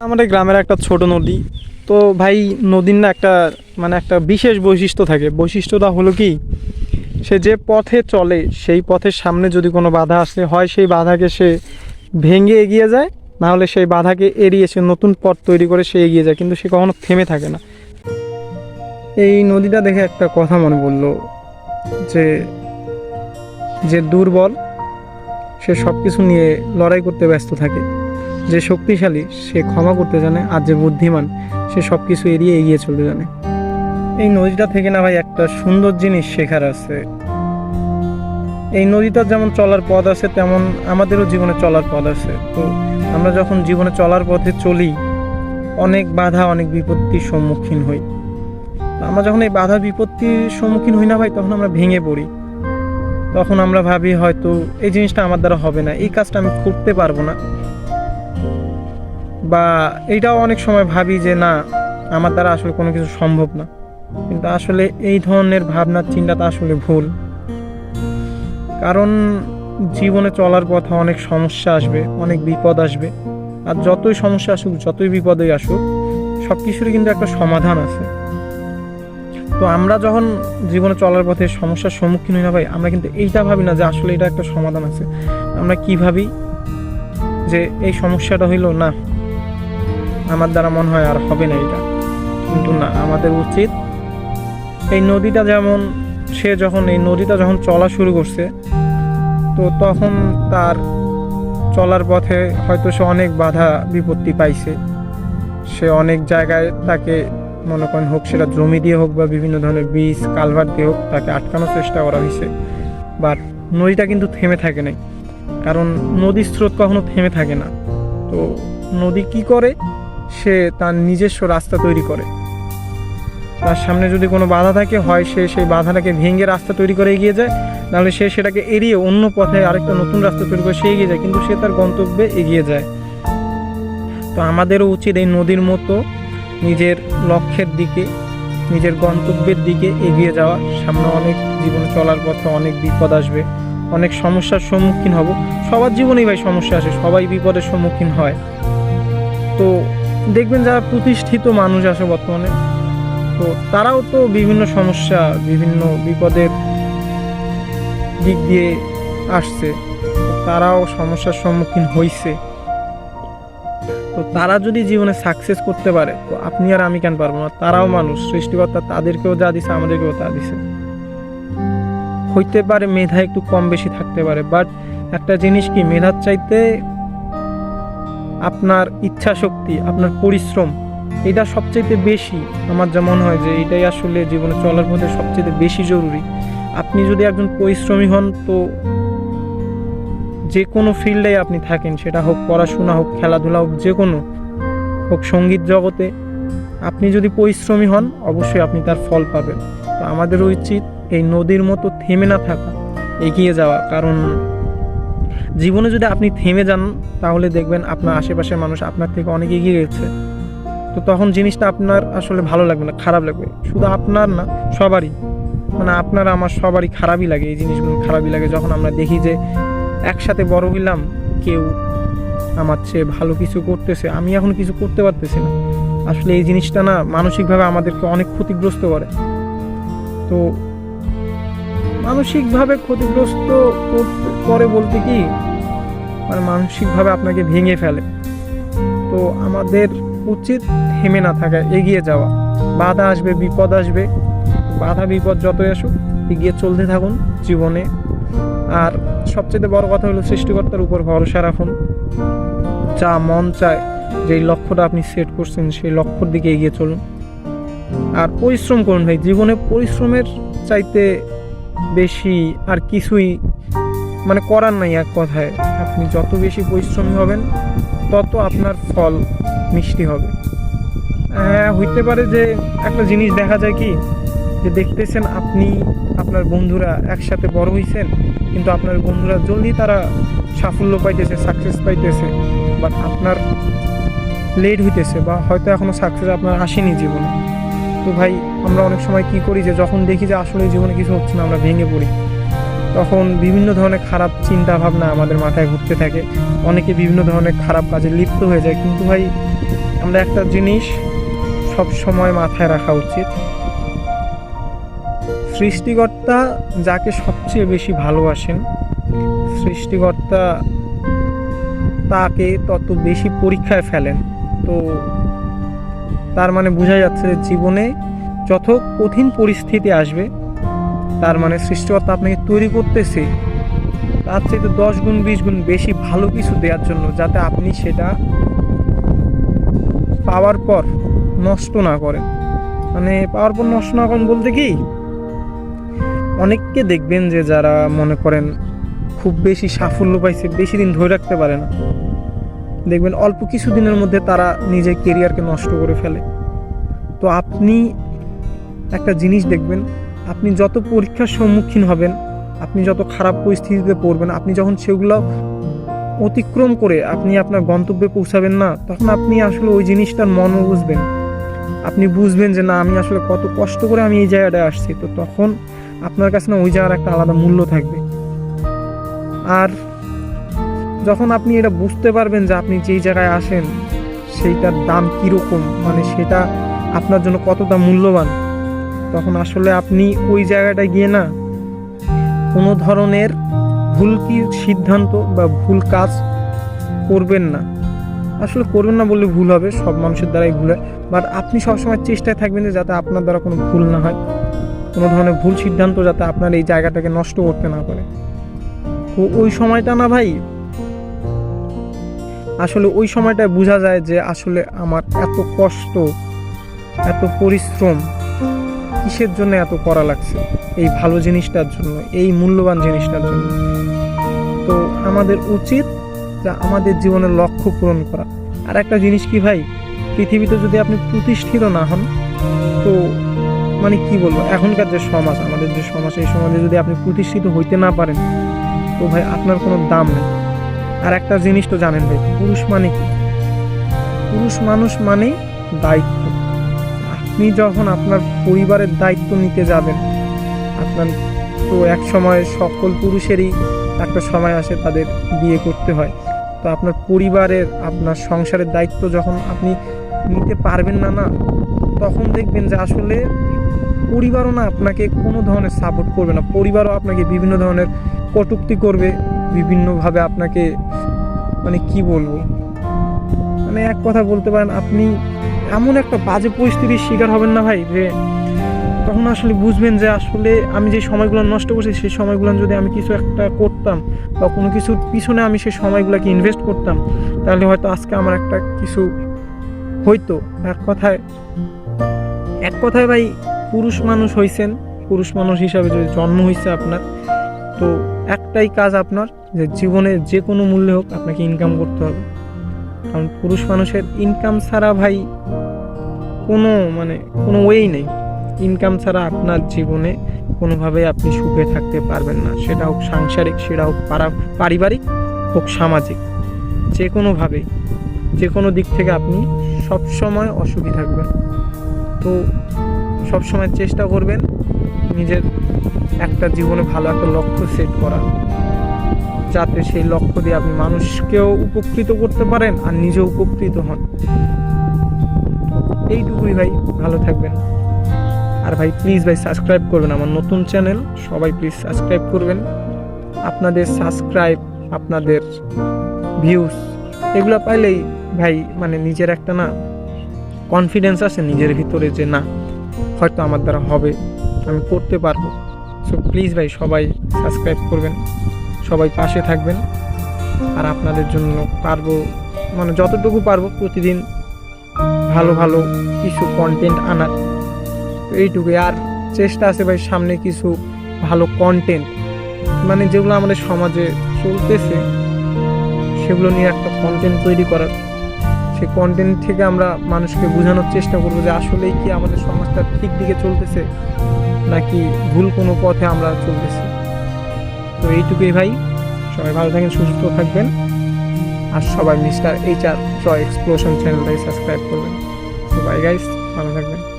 আমাদের গ্রামের একটা ছোট নদী। তো ভাই, নদীর না একটা মানে একটা বিশেষ বৈশিষ্ট্য থাকে। বৈশিষ্ট্যটা হলো কি, সে যে পথে চলে, সেই পথের সামনে যদি কোনো বাধা আসে, হয় সেই বাধাকে সে ভেঙে এগিয়ে যায়, না হলে সেই বাধাকে এড়িয়ে সে নতুন পথ তৈরি করে সে এগিয়ে যায়, কিন্তু সে কখনো থেমে থাকে না। এই নদীটা দেখে একটা কথা মনে পড়ল, যে যে দুর্বল, সে সব কিছু নিয়ে লড়াই করতে ব্যস্ত থাকে। যে শক্তিশালী, সে ক্ষমা করতে জানে আর যে বুদ্ধিমান, সে সব কিছু এড়িয়ে এগিয়ে চলতে জানে। এই নদীটা থেকে না ভাই একটা সুন্দর জিনিস শেখার আছে। এই নদীটার যেমন চলার পথ আছে, তেমন আমাদেরও জীবনে চলার পথ আছে। তো আমরা যখন জীবনে চলার পথে চলি, অনেক বাধা, অনেক বিপত্তির সম্মুখীন হই। আমরা যখন এই বাধা বিপত্তির সম্মুখীন হই না ভাই, তখন আমরা ভেঙে পড়ি। তখন আমরা ভাবি হয়তো এই জিনিসটা আমার দ্বারা হবে না, এই কাজটা আমি করতে পারব না। বা এইটাও অনেক সময় ভাবি যে না, আমার দ্বারা আসলে কোনো কিছু সম্ভব না। কিন্তু আসলে এই ধরনের ভাবনার চিন্তাটা আসলে ভুল। কারণ জীবনে চলার পথে অনেক সমস্যা আসবে, অনেক বিপদ আসবে। আর যতই সমস্যা আসুক, যতই বিপদই আসুক সব কিছুরই কিন্তু একটা সমাধান আছে। তো আমরা যখন জীবনে চলার পথে সমস্যার সম্মুখীন হই না ভাই, আমরা কিন্তু এইটা ভাবি না যে আসলে এটা একটা সমাধান আছে। আমরা কি ভাবি? যে এই সমস্যাটা হইল না। আমার দ্বারা মনে হয় আর হবে না এটা। কিন্তু না, আমাদের উচিত এই নদীটা যেমন, সে যখন এই নদীটা যখন চলা শুরু করছে, তো তখন তার চলার পথে হয়তো সে অনেক বাধা বিপত্তি পাইছে। সে অনেক জায়গায় তাকে মনে করেন হোক সেটা জমি দিয়ে হোক বা বিভিন্ন ধরনের বীজ কালভার দিয়ে হোক তাকে আটকানোর চেষ্টা করা হয়েছে। বাট নদীটা কিন্তু থেমে থাকে নাই। কারণ নদীর স্রোত কখনো থেমে থাকে না। তো নদী কি করে? সে তার নিজস্ব রাস্তা তৈরি করে। তার সামনে যদি কোনো বাধা থাকে, হয় সে সেই বাধাটাকে ভেঙে রাস্তা তৈরি করে এগিয়ে যায়, নাহলে সে সেটাকে এড়িয়ে অন্য পথে আরেকটা নতুন রাস্তা তৈরি করে সে এগিয়ে যায়, কিন্তু সে তার গন্তব্যে এগিয়ে যায়। তো আমাদেরও উচিত এই নদীর মতো নিজের লক্ষ্যের দিকে, নিজের গন্তব্যের দিকে এগিয়ে যাওয়া। সামনে অনেক জীবনে চলার পথে অনেক বিপদ আসবে, অনেক সমস্যার সম্মুখীন হব। সবার জীবনেই ভাই সমস্যা আসে, সবাই বিপদের সম্মুখীন হয়। তো দেখবেন যারা প্রতিষ্ঠিত মানুষ আছে বর্তমানে, তো তারাও তো বিভিন্ন সমস্যা, বিভিন্ন বিপদের দিক দিয়ে আসছে। তারাও সমস্যার সম্মুখীন হইছে। তো তারা যদি জীবনে সাকসেস করতে পারে, তো আপনি আর আমি কেন পারব না? তারাও মানুষ, সৃষ্টিকর্তা তাদেরকেও যা দিছে, আমাদেরকেও তা দিছে। হইতে পারে মেধা একটু কম বেশি থাকতে পারে বাট একটা জিনিস কি, মেধার চাইতে আপনার ইচ্ছা শক্তি আপনার পরিশ্রম, এটা সবচাইতে বেশি। আমার যা মনে হয় যে এটাই আসলে জীবনে চলার পথে সবচেয়ে বেশি জরুরি। আপনি যদি একজন পরিশ্রমী হন, তো যে কোনো ফিল্ডে আপনি থাকেন, সেটা হোক পড়াশোনা হোক, খেলাধুলা হোক, যে কোনো হোক সংগীত জগতে, আপনি যদি পরিশ্রমী হন, অবশ্যই আপনি তার ফল পাবেন। তো আমাদের উচিত এই নদীর মতো থেমে না থাকা, এগিয়ে যাওয়া। কারণ জীবনে যদি আপনি থেমে যান, তাহলে দেখবেন আপনার আশেপাশের মানুষ আপনার থেকে অনেক এগিয়ে গেছে। তো তখন জিনিসটা আপনার আসলে ভালো লাগবে না, খারাপ লাগবে। শুধু আপনার না, সবারই। মানে আপনার, আমার সবারই খারাপই লাগে, এই জিনিসগুলো খারাপই লাগে। যখন আমরা দেখি যে একসাথে বড় হইলাম, কেউ আমার চেয়ে ভালো কিছু করতেছে, আমি এখন কিছু করতে পারতেছি না। আসলে এই জিনিসটা না মানসিকভাবে আমাদেরকে অনেক ক্ষতিগ্রস্ত করে। তো মানসিকভাবে ক্ষতিগ্রস্ত করে বলতে কি মানে মানসিকভাবে আপনাকে ভেঙে ফেলে। তো আমাদের উচিত থেমে না থাকা, এগিয়ে যাওয়া। বাধা আসবে, বিপদ আসবে। বাধা, বিপদ যতই আসুক, এগিয়ে চলতে থাকুন জীবনে। আর সবচেয়ে বড় কথা হলো সৃষ্টিকর্তার উপর ভরসা রাখুন। যা মন চায়, যেই লক্ষ্যটা আপনি সেট করছেন, সেই লক্ষ্যর দিকে এগিয়ে চলুন। আর পরিশ্রম করুন ভাই, জীবনে পরিশ্রমের চাইতে বেশি আর কিছুই মানে করার নাই এক কথায়। আপনি যত বেশি পরিশ্রমী হবেন, তত আপনার ফল মিষ্টি হবে। হ্যাঁ হইতে পারে যে একটা জিনিস দেখা যায় কি, যে দেখতেছেন আপনি, আপনার বন্ধুরা একসাথে বড় হইছেন, কিন্তু আপনার বন্ধুরা জলদি তারা সাফল্য পাইতেছে সাকসেস পাইতেছে বাট আপনার লেট হইতেছে, বা হয়তো এখনও সাকসেস আপনার আসেনি জীবনে। তো ভাই, আমরা অনেক সময় কি করি যে যখন দেখি যে আসলে জীবনে কিছু হচ্ছে না, আমরা ভেঙে পড়ি। তখন বিভিন্ন ধরনের খারাপ চিন্তা ভাবনা আমাদের মাথায় ঘুরতে থাকে। অনেকে বিভিন্ন ধরনের খারাপ কাজে লিপ্ত হয়ে যায়। কিন্তু ভাই, আমরা একটা জিনিস সব সময় মাথায় রাখা উচিত। সৃষ্টিকর্তা যাকে সবচেয়ে বেশি ভালোবাসেন, সৃষ্টিকর্তা তাকে তত বেশি পরীক্ষায় ফেলেন। তো তার মানে বোঝা যাচ্ছে যে জীবনে যত কঠিন পরিস্থিতি আসবে। তার মানে সৃষ্টিকর্তা আপনাকে তৈরি করতেছে। তার চাইতে দশ গুণ, বিশ গুণ বেশি ভালো কিছু দেওয়ার জন্য যাতে আপনি সেটা পাওয়ার পর নষ্ট না করেন। মানে পাওয়ার পর নষ্ট না করেন বলতে কি? অনেককে দেখবেন যে যারা মনে করেন খুব বেশি সাফল্য পাইছে, বেশি দিন ধরে রাখতে পারে না। দেখবেন অল্প কিছু দিনের মধ্যে তারা নিজের কেরিয়ারকে নষ্ট করে ফেলে। তো আপনি একটা জিনিস দেখবেন, আপনি যত পরীক্ষার সম্মুখীন হবেন, আপনি যত খারাপ পরিস্থিতিতে পড়বেন, আপনি যখন সেগুলো অতিক্রম করে আপনি আপনার গন্তব্যে পৌঁছাবেন না, তখন আপনি আসলে ওই জিনিসটার মনও বুঝবেন। আপনি বুঝবেন যে, না, আমি আসলে কত কষ্ট করে আমি এই জায়গাটায় আসছি। তো তখন আপনার কাছে না ওই জায়গার একটা আলাদা মূল্য থাকবে। আর যখন আপনি এটা বুঝতে পারবেন যে আপনি যেই জায়গায় আসেন, সেইটার দাম কীরকম? মানে সেটা আপনার জন্য কতটা মূল্যবান? তখন আসলে আপনি ওই জায়গাটায় গিয়ে না কোনো ধরনের ভুল কি সিদ্ধান্ত বা ভুল কাজ করবেন না। আসলে করবেন না বললে ভুল হবে, সব মানুষের দ্বারাই ভুল হয়। বাট আপনি সবসময় চেষ্টায় থাকবেন যে যাতে আপনার দ্বারা কোনো ভুল না হয়, কোনো ধরনের ভুল সিদ্ধান্ত যাতে আপনার এই জায়গাটাকে নষ্ট করতে না পারে। তো ওই সময়টা না ভাই আসলে ওই সময়টায় বোঝা যায় যে আসলে আমার এত কষ্ট, এত পরিশ্রম কিসের জন্য এত করা লাগছে? এই ভালো জিনিসটার জন্য, এই মূল্যবান জিনিসটার জন্য। তো আমাদের উচিত যে আমাদের জীবনের লক্ষ্য পূরণ করা। আর একটা জিনিস কি ভাই? পৃথিবীতে যদি আপনি প্রতিষ্ঠিত না হন, তো মানে কি বলব? এখনকার যে সমাজ, আমাদের যে সমাজ, এই সমাজে যদি আপনি প্রতিষ্ঠিত হইতে না পারেন, তো ভাই আপনার কোনো দাম নেই। আর একটা জিনিস তো জানেন ভাই, পুরুষ মানে কি? পুরুষ মানুষ মানে দায়িত্ব। আপনি যখন আপনার পরিবারের দায়িত্ব নিতে যাবেন, আপনার তো এক সময় সকল পুরুষেরই একটা সময় আসে তাদের বিয়ে করতে হয়। তো আপনার পরিবারের, আপনার সংসারের দায়িত্ব যখন আপনি নিতে পারবেন না না, তখন দেখবেন যে আসলে পরিবারও না আপনাকে কোনো ধরনের সাপোর্ট করবে না। পরিবারও আপনাকে বিভিন্ন ধরনের কটুক্তি করবে বিভিন্নভাবে আপনাকে মানে কি বলব? মানে এক কথা বলতে পারেন, আপনি এমন একটা বাজে পরিস্থিতির শিকার হবেন না ভাই, যে তখন আসলে বুঝবেন যে আসলে আমি যে সময়গুলো নষ্ট করছি, সেই সময়গুলো যদি আমি কিছু একটা করতাম বা কোনো কিছুর পিছনে আমি সেই সময়গুলোকে ইনভেস্ট করতাম, তাহলে হয়তো আজকে আমার একটা কিছু হইতো। এক কথায় এক কথায় ভাই, পুরুষ মানুষ হইছেন, পুরুষ মানুষ হিসাবে যদি জন্ম হয়েছে আপনার, তো একটাই কাজ আপনার, যে জীবনে যে কোনো মূল্যে হোক আপনাকে ইনকাম করতে হবে। কারণ পুরুষ মানুষের ইনকাম ছাড়া ভাই কোনো মানে কোনো ওয়েই নেই। ইনকাম ছাড়া আপনার জীবনে কোনোভাবেই আপনি সুখে থাকতে পারবেন না। সেটা হোক সাংসারিক, সেটা হোক পারা পারিবারিক, হোক সামাজিক। যে কোনোভাবে যে কোনো দিক থেকে আপনি সব সময় অসুখী থাকবেন। তো সব সময় চেষ্টা করবেন নিজের একটা জীবনে ভালো একটা লক্ষ্য সেট করা। যাতে সেই লক্ষ্য দিয়ে আপনি মানুষকেও উপকৃত করতে পারেন আর নিজেও উপকৃত হন। এইটুকুই ভাই, ভালো থাকবেন। আর ভাই প্লিজ ভাই সাবস্ক্রাইব করবেন আমার নতুন চ্যানেল সবাই প্লিজ সাবস্ক্রাইব করবেন। আপনাদের সাবস্ক্রাইব আপনাদের ভিউজ এগুলো পাইলেই ভাই মানে নিজের একটা না কনফিডেন্স আছে নিজের ভিতরে যে না, হয়তো আমার দ্বারা হবে, আমি করতে পারব। সো প্লিজ ভাই, সবাই সাবস্ক্রাইব করবেন, সবাই পাশে থাকবেন, আর আপনাদের জন্য পারব মানে যতটুকু পারব প্রতিদিন ভালো ভালো কিছু কন্টেন্ট আনার। তো এইটুকুই, আর চেষ্টা আছে ভাই, সামনে কিছু ভালো কন্টেন্ট মানে যেগুলো আমাদের সমাজে চলতেছে, সেগুলো নিয়ে একটা কন্টেন্ট তৈরি করার। সেই কন্টেন্ট থেকে আমরা মানুষকে বোঝানোর চেষ্টা করব যে আসলেই কি আমাদের সমাজটা ঠিক দিকে চলতেছে নাকি ভুল কোনো পথে আমরা চলতেছি। তো এইটুকুই ভাই, সবাই ভালো থাকেন, সুস্থ থাকবেন। আর সবাই mister H R Joy explosion চ্যানেলটাকে সাবস্ক্রাইব করবেন। সবাই বাই গাইস ভালো থাকবেন।